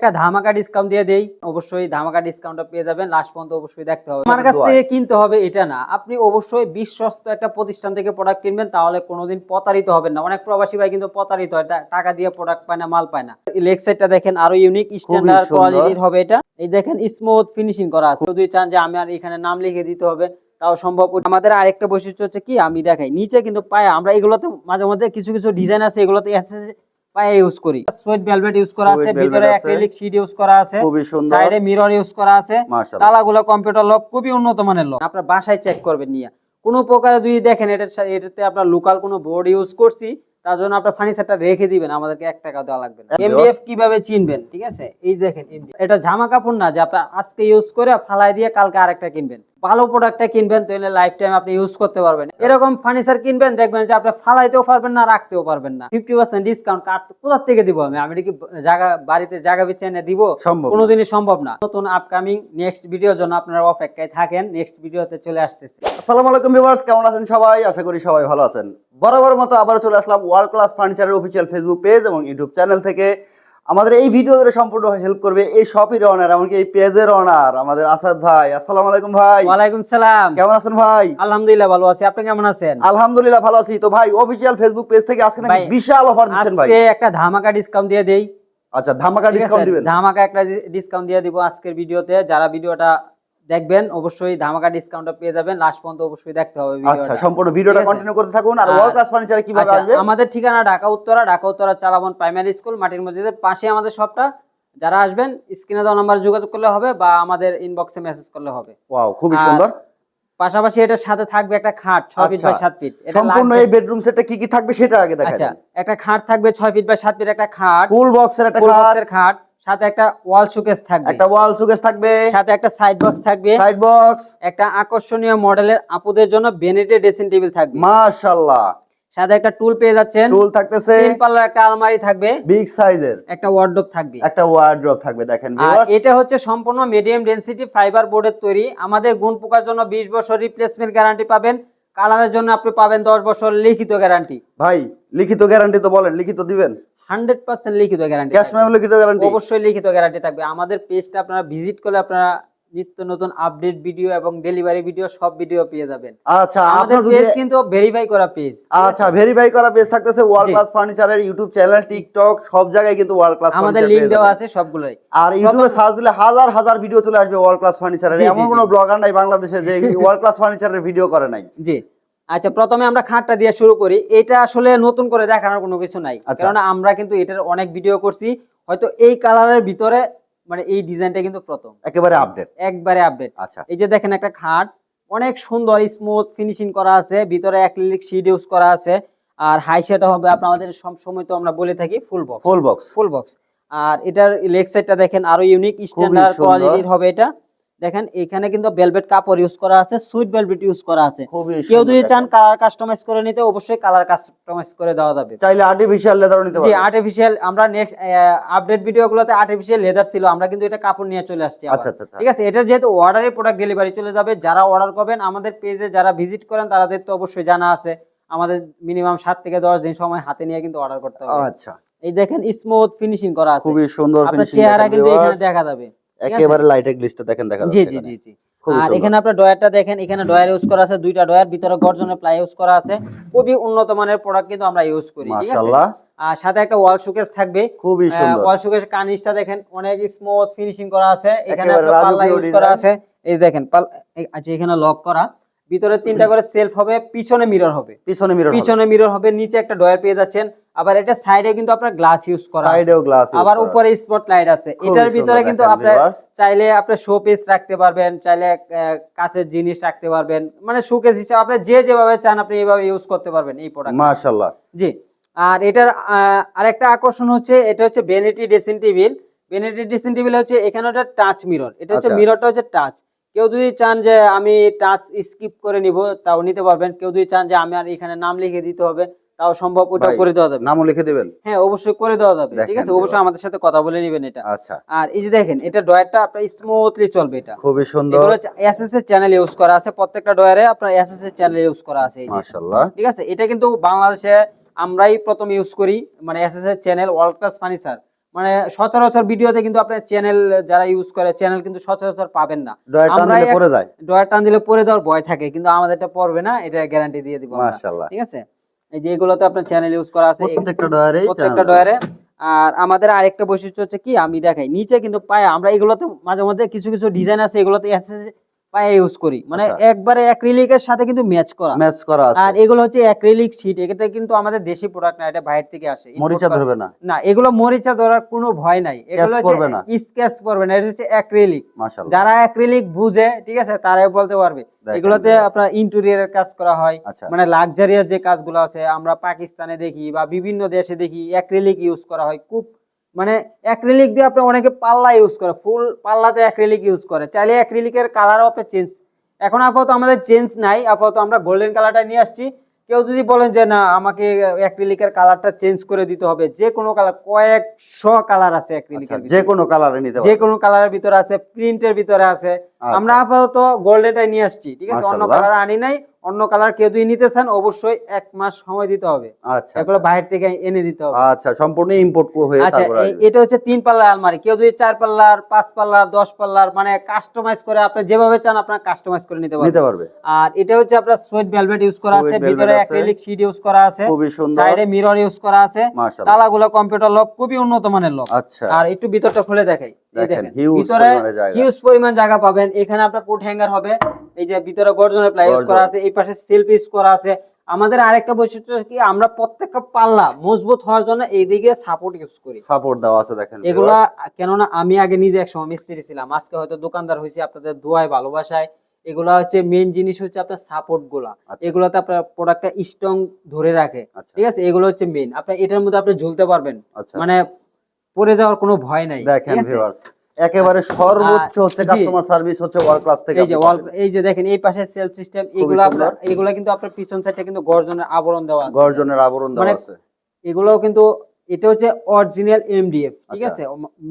একটা ধামাকা ডিসকাউন্ট দিয়ে দেই। অবশ্যই ধামাকা ডিসকাউন্টটা পেয়ে যাবেন। লাস্ট পর্যন্ত অবশ্যই দেখতে হবে। আমার কাছ থেকে কিনতে হবে এটা না। আপনি অবশ্যই বিশ্বস্ত একটা প্রতিষ্ঠান থেকে প্রোডাক্ট কিনবেন তাহলে কোনোদিন প্রতারিত হবেন না। অনেক প্রবাসী ভাই কিন্তু প্রতারিত হয়। টাকা দিয়ে প্রোডাক্ট পায় না মাল পায় না। লেগ সাইডটা দেখেন আরও ইউনিক স্ট্যান্ডার্ড কোয়ালিটির হবে এটা। এই দেখেন স্মুথ ফিনিশিং করা আছে। যদি চান যে আমি আর এখানে নাম লিখে দিতে হবে তাও সম্ভব। আমাদের আরেকটা বৈশিষ্ট্য হচ্ছে কি? আমি দেখাই। নিচে কিন্তু পায়ে আমরা এগুলোতে মাঝে মধ্যে কিছু কিছু ডিজাইন আছে এগুলোতে পায়ে ইউজ করি। সুইট ভেলভেট ইউজ করা আছে ভিতরে অ্যাক্রিলিক শীট ইউজ করা আছে খুবই সুন্দর। সাইডে মিরর ইউজ করা আছে। তালাগুলো কম্পিউটার লক খুবই উন্নত মানের লক আপনার বাসায় চেক করবেন নিয়ে। কোনো প্রকারে যদি দেখেন এটার এটাতে আপনার লোকাল কোনো বোর্ড ইউজ করছি তার জন্য আপনার ফার্নিচারটা রেখে দিবেন আমাদেরকে এক টাকা দেওয়া লাগবে না। এমডিএফ কীভাবে চিনবেন ঠিক আছে? এই দেখেন এটা জামা কাপড় না যে আপনার আজকে ইউজ করে ফালাই দিয়ে কালকে আরেকটা কিনবেন। ভালো প্রোডাক্টটা কিনবেন তাহলে লাইফ টাইম আপনি ইউজ করতে পারবেন। এরকম ফার্নিচার কিনবেন দেখবেন যে আপনি ফালাইতেও পারবেন না রাখতেও পারবেন না। ফিফটি পার্সেন্ট ডিসকাউন্ট কাট কোথা থেকে দিব আমি? আমি কি জায়গা বাড়িতে জায়গা বেচে এনে দিব? সম্ভব। কোনোদিনই সম্ভব না। নতুন আপকামিং নেক্সট ভিডিওর জন্য আপনারা অপেক্ষায় থাকেন। নেক্সট ভিডিওতে চলে আসতেছে। আসসালামু আলাইকুম ভিউয়ার্স কেমন আছেন সবাই? আশা করি সবাই ভালো আছেন। বরাবর মতো আবার চলে আসলাম ওয়ার্ল্ড ক্লাস ফার্নিচারের অফিসিয়াল ফেসবুক পেজ এবং ইউটিউব চ্যানেল থেকে। আমাদের এই ভিডিও ধরে সম্পূর্ণ হেল্প করবে এই শপের অনার এমনকি এই পেজের অনার আমাদের আসাদ ভাই। আসসালামু আলাইকুম ভাই। ওয়ালাইকুম সালাম। কেমন আছেন ভাই? আলহামদুলিল্লাহ ভালো আছি। আপনি কেমন আছেন? আলহামদুলিল্লাহ ভালো আছি। তো ভাই অফিসিয়াল ফেসবুক পেজ থেকে আজকে নাকি বিশাল অফার দিচ্ছেন ভাই। আজকে একটা ধামাকা ডিসকাউন্ট দিয়ে দেই। আচ্ছা ধামাকা ডিসকাউন্ট দিবেন। ধামাকা একটা ডিসকাউন্ট দিয়ে দিব আজকের ভিডিওতে। যারা ভিডিওটা দেখবেন অবশ্যই ধামাকা ডিসকাউন্টটা পেয়ে যাবেন। লাস্ট পর্যন্ত অবশ্যই দেখতে হবে আচ্ছা সম্পূর্ণ ভিডিওটা কন্টিনিউ করতে থাকুন আর ওয়ার্ল্ড ক্লাস ফার্নিচারে কীভাবে আচ্ছা, আসবে? আমাদের ঠিকানা ঢাকা উত্তরা ঢাকা উত্তরা চালাবন প্রাইমারি স্কুল মাটির মসজিদের পাশে আমাদের শপটা যারা আসবেন স্ক্রিনে দেওয়া নাম্বার যোগাযোগ করলে হবে বা আমাদের ইনবক্সে মেসেজ করলে হবে। ওয়াও খুবই সুন্দর। পাশাপাশি এটার সাথে থাকবে একটা খাট ছয় ফিট। বাই সাত ফিট এটা সম্পূর্ণ এই বেডরুম সেটটা কি কি থাকবে সেটা আগে দেখাই আচ্ছা একটা খাট থাকবে ছয় ফিট বাই সাত ফিট একটা খাট। ফুল বক্সের একটা ফুল খাট। বক্সের খাট। সাথে একটা ওয়াল শোকেস থাকবে। একটা ওয়াল সুকেস থাকবে। সাথে একটা সাইড বক্স থাকবে। সাইড বক্স একটা আকর্ষণীয় মডেলের আপুদের জন্য বেনেটেড ড্রেসিং টেবিল থাকবে। মাশাআল্লাহ। সাথে একটা টুল পেয়ে যাচ্ছেন। টুল থাকতেছে। তিন পাল্লার একটা আলমারি থাকবে। বিগ সাইজের একটা ওয়ার্ডরোব থাকবে। একটা ওয়ার্ড্রপ থাকবে দেখেন আর এটা হচ্ছে সম্পূর্ণ মিডিয়াম ডেনসিটি ফাইবার বোর্ডের তৈরি। আমাদের গুণ পোকার জন্য বিশ বছর রিপ্লেসমেন্ট গ্যারান্টি পাবেন। কালারের জন্য আপনি পাবেন দশ বছর লিখিত গ্যারান্টি ভাই লিখিত গ্যারান্টি তো বলেন লিখিত দিবেন। হান্ড্রেড পার্সেন্ট লিখিত গ্যারান্টি ক্যাশ মেমো লিখিত গ্যারান্টি অবশ্যই লিখিত গ্যারান্টি থাকবে। আমাদের পেজটা আপনারা ভিজিট করলে আপনারা নিত্য নতুন আপডেট ভিডিও এবং ডেলিভারি ভিডিও সব ভিডিও পেয়ে যাবেন। আচ্ছা আমাদের পেজ কিন্তু ভেরিফাই করা পেজ আচ্ছা ভেরিফাই করা পেজ থাকতেছে ওয়ার্ল্ড ক্লাস ফার্নিচারের ইউটিউব চ্যানেল টিকটক সব জায়গায় কিন্তু ওয়ার্ল্ড ক্লাস আমাদের লিংক দেওয়া আছে সবগুলোই। আর ইউটিউবে সার্চ দিলে হাজার হাজার ভিডিও চলে আসবে ওয়ার্ল্ড ক্লাস ফার্নিচারের এমন। কোনো ব্লগার নাই বাংলাদেশে যে ওয়ার্ল্ড ক্লাস ফার্নিচারের ভিডিও করে নাই। জি। আচ্ছা প্রথমে আমরা খাটটা দিয়ে শুরু করি। এটা আসলে নতুন করে দেখানোর কোনো কিছু নাই। আচ্ছা। কারণ আমরা কিন্তু এটার অনেক ভিডিও করছি। হয়তো এই কালারের ভিতরে মানে এই ডিজাইনটা কিন্তু প্রথম। একেবারে আপডেট একবারে আপডেট আচ্ছা। এই যে দেখেন একটা খাট অনেক সুন্দর স্মুথ ফিনিশিং করা আছে। ভিতরে অ্যাক্রিলিক শীট ইউজ করা আছে। আর হাই সেটা হবে আপনাদের সব সময় তো আমরা বলে থাকি full box full box full box আর এটার লেগ সাইডটা দেখেন আরও ইউনিক স্ট্যান্ডার্ড কোয়ালিটির হবে এটা। দেখেন এখানে কিন্তু ভেলভেট কাপড় ইউজ করা আছে সুইট ভেলভেট ইউজ করা আছে। কেউ যদি চান কালার কাস্টমাইজ করে নিতে অবশ্যই কালার কাস্টমাইজ করে দেওয়া যাবে। চাইলে আর্টিফিশিয়াল লেদারও নিতে জি আর্টিফিশিয়াল আমরা নেক্সট আপডেট ভিডিওগুলোতে আর্টিফিশিয়াল লেদার ছিল আমরা কিন্তু এটা কাপড় নিয়ে চলে আসছি আচ্ছা আচ্ছা আচ্ছা। ঠিক আছে এটা যেহেতু অর্ডারের প্রোডাক্ট ডেলিভারি চলে যাবে যারা অর্ডার করবেন আমাদের পেজে যারা ভিজিট করেন তাদের তো অবশ্যই জানা আছে। আমাদের মিনিমাম সাত থেকে দশ দিন সময় হাতে নিয়ে কিন্তু অর্ডার করতে হবে। আচ্ছা। এই দেখেন স্মুথ ফিনিশিং করা আছে। খুবই সুন্দর আপনার ফিনিশিং চেহারা কিন্তু এখানে দেখা যাবে? একেবারে লাইটের গ্লিসটা দেখেন দেখা জি যাচ্ছে জি জি জি। আর এখানে আপনার ডয়ারটা দেখেন এখানে ডয়ার ইউজ করা আছে দুইটা ডয়ার ভিতরে গর্জনের প্লাই ইউজ করা আছে। খুবই উন্নত মানের প্রোডাক্ট কিন্তু আমরা ইউজ করি ঠিক আছে? আর সাথে একটা ওয়াল শোকেস থাকবে। খুবই সুন্দর। ওয়াল শোকেস কানিসটা দেখেন অনেক স্মুথ ফিনিশিং করা আছে। এখানে পাল্লা ইউজ করা আছে। এই দেখেন আচ্ছা এখানে লক করা। ভিতরে তিনটা করে সেলফ হবে পিছনে মিরর হবে। পিছনে মিরর পিছনে মিরর হবে নিচে একটা ডয়ার পেয়ে যাচ্ছেন। আবার এটা সাইডে কিন্তু আপনার গ্লাস ইউজ করা সাইডেও গ্লাস আবার উপরে স্পট লাইট আছে। এটার ভিতরে কিন্তু viewers। চাইলে আপনার শো পিস রাখতে পারবেন চাইলে কাঁচের জিনিস রাখতে পারবেন। মানে শোকেস হিসেবে আপনি যে যেভাবে চান আপনি এইভাবে ইউজ করতে পারবেন এই প্রোডাক্ট মাশাআল্লাহ। জি। আর এটার আরেকটা আকর্ষণ হচ্ছে এটা হচ্ছে vanity dressing table vanity dressing table হচ্ছে এখানে ওটা টাচ মিরর এটা হচ্ছে আচ্ছা। মিররটা হচ্ছে টাচ কেউ যদি চান যে আমি টাচ স্কিপ করে নিব তাও নিতে পারবেন। কেউ যদি চান যে আমি আর এখানে নাম লিখে দিতে হবে তাও সম্ভব ভাই, করে দেওয়া যাবে। নামও লিখে দিবেন? হ্যাঁ অবশ্যই করে দেওয়া যাবে। ঠিক আছে? অবশ্যই আমাদের সাথে কথা বলে নেবেন এটা। আচ্ছা। আর এই যে দেখেন এটা ডয়ারটা আপনার স্মুথলি চলবে এটা। খুবই সুন্দর। এগুলো এসএস এর চ্যানেল ইউজ করা আছে। প্রত্যেকটা ডয়ারে আপনার এসএস এর চ্যানেল ইউজ করা আছে এই মাশাআল্লাহ। ঠিক আছে? এটা কিন্তু বাংলাদেশে আমরাই প্রথম ইউজ করি মানে এসএস এর চ্যানেল ওয়ার্ল্ড ক্লাস ফার্নিচার মানে সচরাচর ভিডিওতে কিন্তু আপনার চ্যানেল যারা ইউজ করে চ্যানেল কিন্তু সচরাচর পাবেন না। ডয়ার টান দিলে পরে দেওয়ার ভয় থাকে কিন্তু আমাদেরটা পড়বে না এটা গ্যারান্টি দিয়ে দিব ঠিক আছে? এই যে এগুলোতে আপনার চ্যানেল ইউজ করা আছে প্রত্যেকটা ডয়ারে আর আমাদের আরেকটা বৈশিষ্ট্য হচ্ছে কি আমি দেখাই। নিচে কিন্তু পায়ে আমরা এগুলোতে মাঝে মধ্যে কিছু কিছু ডিজাইন আছে এগুলোতে পায়ে ইউজ করি। মানে আচ্ছা। একবারে অ্যাক্রিলিকের সাথে কিন্তু ম্যাচ করা। ম্যাচ করা আছে। আর এগুলো হচ্ছে অ্যাক্রিলিক শীট এটা কিন্তু আমাদের দেশি প্রোডাক্ট না এটা বাইরে থেকে আসে। মরিচা ধরবে না। না এগুলো মরিচা ধরার কোনো ভয় নাই। এগুলো করবে না। স্কেচ করবে না এটা হচ্ছে অ্যাক্রিলিক মাশাআল্লাহ। যারা অ্যাক্রিলিক বুঝে ঠিক আছে তারাই বলতে পারবে। এগুলোতে আপনার ইন্টেরিয়রের কাজ করা হয়। আচ্ছা। মানে লাক্সারিয়াস যে কাজগুলো আছে আমরা পাকিস্তানে দেখি বা বিভিন্ন দেশে দেখি অ্যাক্রিলিক ইউজ করা হয়। খুব মানে অ্যাক্রিলিক দিয়ে আপনি অনেকে পাল্লা ইউজ করে ফুল পাল্লাতে অ্যাক্রিলিক ইউজ করে। চাইলে অ্যাক্রিলিকের কালারও আপনি চেঞ্জ এখন আপাতত আমাদের চেঞ্জ নাই আপাতত আমরা গোল্ডেন কালারটা নিয়ে আসছি। কেউ যদি বলেন যে না আমাকে অ্যাক্রিলিকের কালারটা চেঞ্জ করে দিতে হবে। যে কোনো কালার কয়েকশো কালার আছে আচ্ছা অ্যাক্রিলিকের যে কোনো কালারে নিতে যে কোনো কালারের ভিতরে আছে প্রিন্টের ভিতরে আছে। আচ্ছা। আমরা আপাতত গোল্ডেনটাই নিয়ে আসছি ঠিক আছে? অন্য কালার আনি নাই অন্য কালার কেউ যদি নিতে চান অবশ্যই এক মাস সময় দিতে হবে। আচ্ছা এগুলো বাইরে থেকে এনে দিতে হবে। আচ্ছা সম্পূর্ণ ইম্পোর্ট হয়ে আচ্ছা এটা হচ্ছে তিন পাল্লার আলমারি। কেউ যদি চার পাল্লার পাঁচ পাল্লার দশ পাল্লার মানে কাস্টমাইজ করে আপনি যেভাবে চান আপনার কাস্টমাইজ করে নিতে পারবেন। নিতে পারবে। আর এটা হচ্ছে আপনার সুইট ভেলভেট ইউজ করা আছে ভিতরে। অ্যাক্রিলিক শীট ইউজ করা আছে। খুবই সুন্দর। সাইডে মিরর ইউজ করা আছে। মাশাআল্লাহ। তালাগুলো কম্পিউটার লক খুবই উন্নত মানের লক আচ্ছা। আর একটু ভিতরটা খুলে দেখাই। দেখেন, দেখেন ভিতরে হিউজ পরিমাণ জায়গা পাবেন। এখানে আপনার কোট হ্যাঙ্গার হবে এই যে ভিতরে গর্জনের প্লাই ইউজ করা আছে এই পাশে সেলফ ইউজ করা আছে। আমাদের আরেকটা বৈশিষ্ট্য কি আমরা প্রত্যেকটা পাল্লা মজবুত হওয়ার জন্য এইদিকে সাপোর্ট ইউজ করি। সাপোর্ট দেওয়া আছে দেখেন এগুলা কেননা আমি আগে নিজে একসময় মিস্ত্রি ছিলাম আজকে হয়তো দোকানদার হয়েছি আপনাদের দোয়ায় ভালোবাসায়। এগুলা হচ্ছে মেন জিনিস হচ্ছে আপনার সাপোর্টগুলা। আচ্ছা। এগুলাতে আপনার প্রোডাক্টটা স্ট্রং ধরে রাখে। আচ্ছা। ঠিক আছে? এগুলো হচ্ছে মেন আপনি এটার মধ্যে আপনি ঝুলতে পারবেন। আচ্ছা। মানে পড়ে যাওয়ার কোনো ভয় নাই। দেখেন ভিউয়ার্স একেবারে সর্বোচ্চ হচ্ছে কাস্টমার সার্ভিস হচ্ছে ওয়ার্ল্ড ক্লাস থেকে এই যে। এই যে দেখেন এই পাশে সেলফ সিস্টেম এগুলো আপনার এগুলো কিন্তু আপনার পিছন সাইডটা কিন্তু গর্জনের আবরণ দেওয়া আছে। গর্জনের আবরণ দেওয়া মানে আছে। এগুলো কিন্তু এটা হচ্ছে অরিজিনাল এমডিএফ ঠিক আচ্ছা। আছে?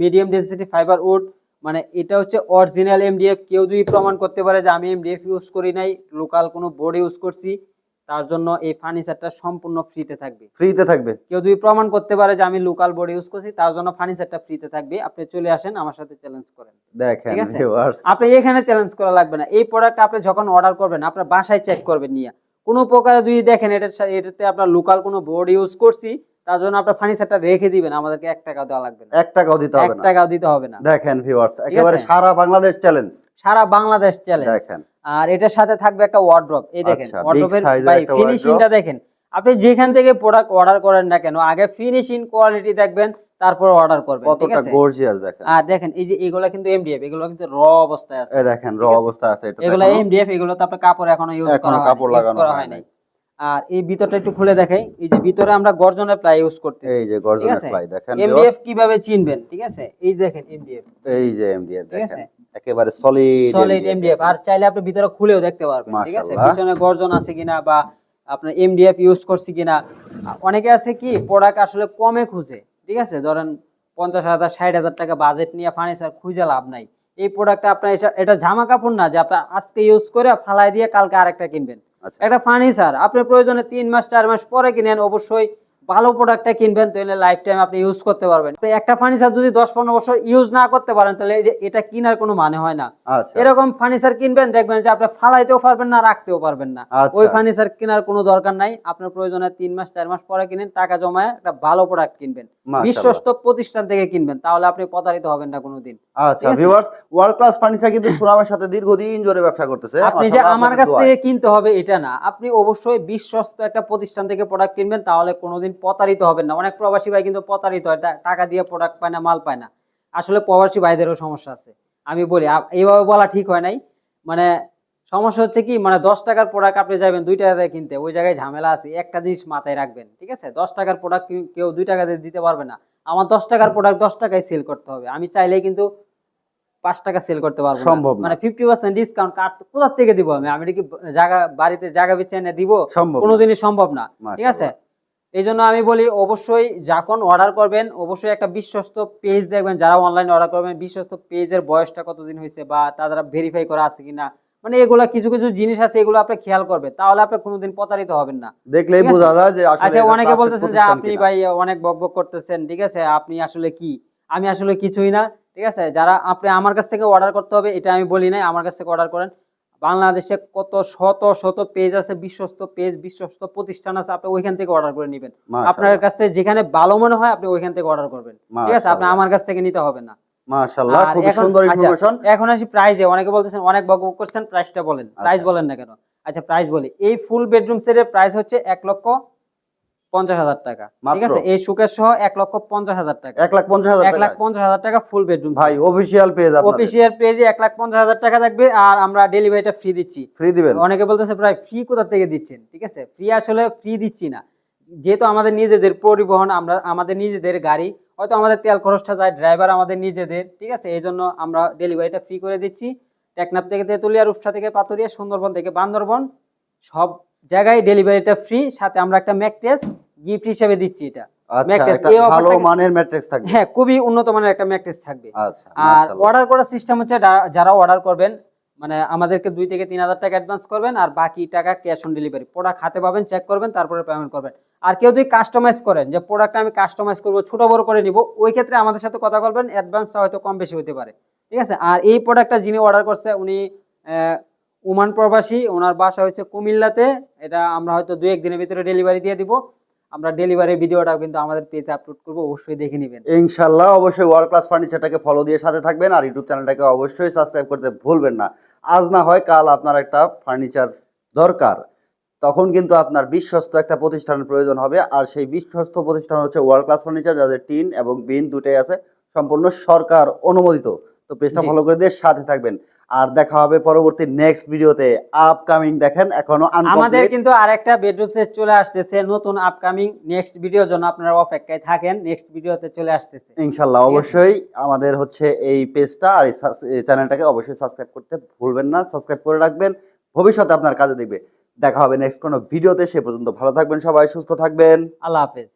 মিডিয়াম ডেনসিটি ফাইবার উড মানে এটা হচ্ছে অরিজিনাল এমডিএফ কেউ যদি প্রমাণ করতে পারে যে আমি এমডিএফ ইউজ করি নাই লোকাল কোনো বোর্ড ইউজ করছি তার জন্য এই ফার্নিচারটা সম্পূর্ণ ফ্রিতে থাকবে। ফ্রিতে থাকবে। কেউ যদি প্রমাণ করতে পারে যে আমি লোকাল বোর্ড ইউজ করছি তার জন্য ফার্নিচারটা ফ্রিতে থাকবে। আপনি চলে আসেন আমার সাথে চ্যালেঞ্জ করেন। দেখেন ঠিক আছে? আপনি এখানে চ্যালেঞ্জ করা লাগবে না। এই প্রোডাক্ট আপনি যখন অর্ডার করবেন আপনার বাসায় চেক করবেন নিয়ে। কোনো প্রকারে যদি দেখেন এটার এটাতে আপনার লোকাল কোনো বোর্ড ইউজ করছি তার জন্য আপনার ফার্নিচারটা রেখে দিবেন আমাদেরকে এক টাকা দেওয়া লাগবে না। এক টাকাও দিতে হবে না। টাকাও দিতে হবে না। দেখেন ভিউয়ার্স একেবারে সারা বাংলাদেশ চ্যালেঞ্জ সারা বাংলাদেশ চ্যালেঞ্জ দেখেন। আর এটার সাথে থাকবে একটা ওয়ার্ড্রপ এই দেখেন আচ্ছা, ওয়ার্ড্রপের ভাই ফিনিশিংটা দেখেন। আপনি যেখান থেকে প্রোডাক্ট অর্ডার করেন না কেন আগে ফিনিশিং কোয়ালিটি দেখবেন তারপর অর্ডার করবেন কতটা গর্জিয়াস দেখেন। আর দেখেন এই যে এগুলা কিন্তু এমডিএফ এগুলো কিন্তু র অবস্থায় আছে। এই দেখেন র ঠিক আছে? অবস্থা আছে এটা এগুলো। এমডিএফ এগুলো তো আপনার কাপড় এখনও ইউজ করা হয় কাপড় লাগানো হয় নাই আর এই ভিতরটা একটু খুলে দেখাই। এই যে ভিতরে আমরা গর্জনের প্লাই ইউজ করতেছি। এই যে গর্জনের? ফ্লাই দেখেন এমডিএফ কীভাবে চিনবেন? ঠিক আছে? এই দেখেন এমডিএফ এই যে এমডিএফ দেখেন। একেবারে সলিড সলিড এমডিএফ আর চাইলে আপনি ভিতরে খুলেও দেখতে পারবেন। ঠিক আছে? পিছনে গর্জন আছে কিনা বা আপনার এমডিএফ ইউজ করছি কিনা। অনেকে আছে কি প্রোডাক্ট আসলে কমে খুঁজে। ঠিক আছে? ধরেন পঞ্চাশ হাজার ষাট হাজার টাকা বাজেট নিয়ে ফার্নিচার খুঁজে লাভ নাই। এই প্রোডাক্টটা আপনার এটা- এটা জামা কাপড় না যে আপনার আজকে ইউজ করে ফালাই দিয়ে কালকে আরেকটা কিনবেন। আচ্ছা। একটা ফার্নিচার আপনার প্রয়োজনে তিন মাস চার মাস পরে কিনেন অবশ্যই ভালো প্রোডাক্টটা কিনবেন তাহলে লাইফ টাইম আপনি ইউজ করতে পারবেন। একটা ফার্নিচার যদি দশ পনেরো বছর ইউজ না করতে পারেন তাহলে এটা- এটা কেনার কোনো মানে হয় না। আচ্ছা। এরকম ফার্নিচার কিনবেন দেখবেন যে আপনি ফালাইতেও পারবেন না রাখতেও পারবেন না। আচ্ছা। ওই ফার্নিচার কেনার কোনো দরকার নাই। আপনার প্রয়োজনে তিন মাস চার মাস পরে কিনেন টাকা জমায় একটা ভালো প্রোডাক্ট কিনবেন। বিশ্বস্ত প্রতিষ্ঠান থেকে কিনবেন তাহলে আপনি প্রতারিত হবেন না কোনোদিন। আচ্ছা ভিউয়ার্স ওয়ার্ল্ড ক্লাস ফার্নিচার কিন্তু সুনামের সাথে দীর্ঘদিন ধরে ব্যবসা করতেছে। আপনি যে আমার কাছ থেকে কিনতে হবে এটা না। আপনি অবশ্যই বিশ্বস্ত একটা প্রতিষ্ঠান থেকে প্রোডাক্ট কিনবেন তাহলে কোনোদিন প্রতারিত হবেন না। অনেক প্রবাসী ভাই কিন্তু প্রতারিত হয় টাকা দিয়ে প্রোডাক্ট পায় না মাল পায় না। আসলে প্রবাসী ভাইদেরও সমস্যা আছে। আমি বলি এইভাবে বলা ঠিক হয় নাই। মানে সমস্যা হচ্ছে কি মানে দশ টাকার প্রোডাক্ট আপনি যাবেন দুই টাকা দিয়ে কিনতে ওই জায়গায় ঝামেলা আছে একটা জিনিস মাথায় রাখবেন ঠিক আছে? দশ টাকার প্রোডাক্ট কেউ দুই টাকা দিয়ে দিতে পারবে না। আমার দশ টাকার প্রোডাক্ট দশ টাকায় সেল করতে হবে। আমি চাইলেই কিন্তু পাঁচ টাকা সেল করতে পারব সম্ভব মানে ফিফটি পার্সেন্ট ডিসকাউন্ট কাট কোথা থেকে দিব আমি? আমি কি জায়গা বাড়িতে জায়গা বেচে এনে দিব। কোনোদিনই সম্ভব না ঠিক আছে। এই জন্য আমি বলি অবশ্যই যখন অর্ডার করবেন অবশ্যই একটা বিশ্বস্ত পেজ দেখবেন। যারা অনলাইন অর্ডার করবেন বিশ্বস্ত পেজের বয়সটা কতদিন হয়েছে বা তারা ভেরিফাই করা আছে কিনা। মানে এগুলা কিছু কিছু জিনিস আছে এগুলো আপনি খেয়াল করবেন। তাহলে আপনি কোনোদিন প্রতারিত হবেন না। দেখলেই বোঝা যায় যে আচ্ছা অনেকে বলতেছেন যে আপনি ভাই অনেক বকবক করতেছেন ঠিক আছে? আপনি আসলে কি? আমি আসলে কিছুই না ঠিক আছে? যারা আপনি আমার কাছ থেকে অর্ডার করতে হবে এটা আমি বলি নাই আমার কাছ থেকে অর্ডার করেন। বাংলাদেশে কত শত শত পেজ আছে বিশ্বস্ত পেজ বিশ্বস্ত প্রতিষ্ঠান আছে আপনি ওইখান থেকে অর্ডার করে নেবেন। আপনার কাছে যেখানে ভালো মনে হয় আপনি ওইখান থেকে অর্ডার করবেন। ঠিক আছে? আপনি আমার কাছ থেকে নিতে হবে না। মাশাআল্লাহ খুব এখন- সুন্দর আচ্ছা, ইনফরমেশন এখন আসি প্রাইজে অনেকে বলতেছেন অনেক বক বক করছেন প্রাইসটা বলেন। প্রাইস বলেন না কেন? আচ্ছা প্রাইস বলি। এই ফুল বেডরুম সেটের প্রাইস হচ্ছে এক লক্ষ পঞ্চাশ হাজার টাকা। ঠিক আছে? এই সুকেশ সহ এক লক্ষ পঞ্চাশ হাজার টাকা। এক লাখ পঞ্চাশ হাজার এক লাখ পঞ্চাশ হাজার টাকা ফুল বেডরুম ভাই অফিসিয়াল পেজ অফিসিয়াল পেজে এক লাখ পঞ্চাশ হাজার টাকা থাকবে আর আমরা ডেলিভারিটা ফ্রি দিচ্ছি। ফ্রি দিবেন। অনেকে বলতেছে প্রায় ফ্রি কোথা থেকে দিচ্ছেন? ঠিক আছে? ফ্রি আসলে ফ্রি দিচ্ছি না। যেহেতু আমাদের নিজেদের পরিবহন আমরা আমাদের নিজেদের গাড়ি হয়তো আমাদের তেল খরচটা যায় ড্রাইভার আমাদের নিজেদের ঠিক আছে? এই জন্য আমরা ডেলিভারিটা ফ্রি করে দিচ্ছি। টেকনাফ থেকে তেতুলিয়া রূপসা থেকে পাতুরিয়া সুন্দরবন থেকে বান্দরবন সব জায়গায় ডেলিভারিটা ফ্রি সাথে আমরা একটা ম্যাকটেস গিফট হিসেবে দিচ্ছি এটা। আচ্ছা এই ভালো মানের ম্যাট্রেস থাকবে। হ্যাঁ খুবই উন্নত মানের একটা ম্যাকটেস থাকবে। আচ্ছা আর অর্ডার করার সিস্টেম হচ্ছে যারা অর্ডার করবেন মানে আমাদেরকে দুই থেকে তিন হাজার টাকা অ্যাডভান্স করবেন আর বাকি টাকা ক্যাশ অন ডেলিভারি প্রোডাক্ট হাতে পাবেন চেক করবেন তারপরে পেমেন্ট করবেন। আর কেউ যদি কাস্টমাইজ করেন যে প্রোডাক্টটা আমি কাস্টমাইজ করব ছোট বড় করে নিব ওই ক্ষেত্রে আমাদের সাথে কথা বলবেন অ্যাডভান্সটা হয়তো কম বেশি হতে পারে। ঠিক আছে? আর এই প্রোডাক্টটা যিনি অর্ডার করছে উনি ওমান প্রবাসী ওনার বাসা হচ্ছে কুমিল্লাতে। এটা আমরা হয়তো দুই একদিনের ভিতরে ডেলিভারি দিয়ে দিব। আমরা ডেলিভারি ভিডিওটাও কিন্তু আমাদের পেজে আপলোড করব অবশ্যই দেখে নেবেন। ইনশাল্লাহ অবশ্যই ওয়ার্ল্ড ক্লাস ফার্নিচারটাকে ফলো দিয়ে সাথে থাকবেন আর ইউটিউব চ্যানেলটাকে অবশ্যই সাবস্ক্রাইব করতে ভুলবেন না। আজ না হয় কাল আপনার একটা ফার্নিচার দরকার। তখন কিন্তু আপনার বিশ্বস্ত একটা প্রতিষ্ঠানের প্রয়োজন হবে আর সেই বিশ্বস্ত প্রতিষ্ঠান হচ্ছে ওয়ার্ল্ড ক্লাস ফার্নিচার যাদের টিন এবং বিন দুটোই আছে সম্পূর্ণ সরকার অনুমোদিত। তো পেজটা ফলো করে দিয়ে সাথে থাকবেন। আর দেখা হবে পরবর্তী নেক্সট ভিডিওতে আপকামিং দেখেন এখনও আমাদের কিন্তু আরেকটা বেডরুম সেট চলে আসতেছে নতুন আপকামিং নেক্সট ভিডিওর জন্য আপনারা অপেক্ষায় থাকেন নেক্সট ভিডিওতে চলে আসতেছে। ইনশাল্লাহ অবশ্যই আমাদের হচ্ছে এই পেজটা আর এই চ্যানেলটাকে অবশ্যই সাবস্ক্রাইব করতে ভুলবেন না সাবস্ক্রাইব করে রাখবেন ভবিষ্যতে আপনার কাজে দেখবে। দেখা হবে নেক্সট কোনো ভিডিওতে সে পর্যন্ত ভালো থাকবেন সবাই সুস্থ থাকবেন। আল্লাহ হাফেজ।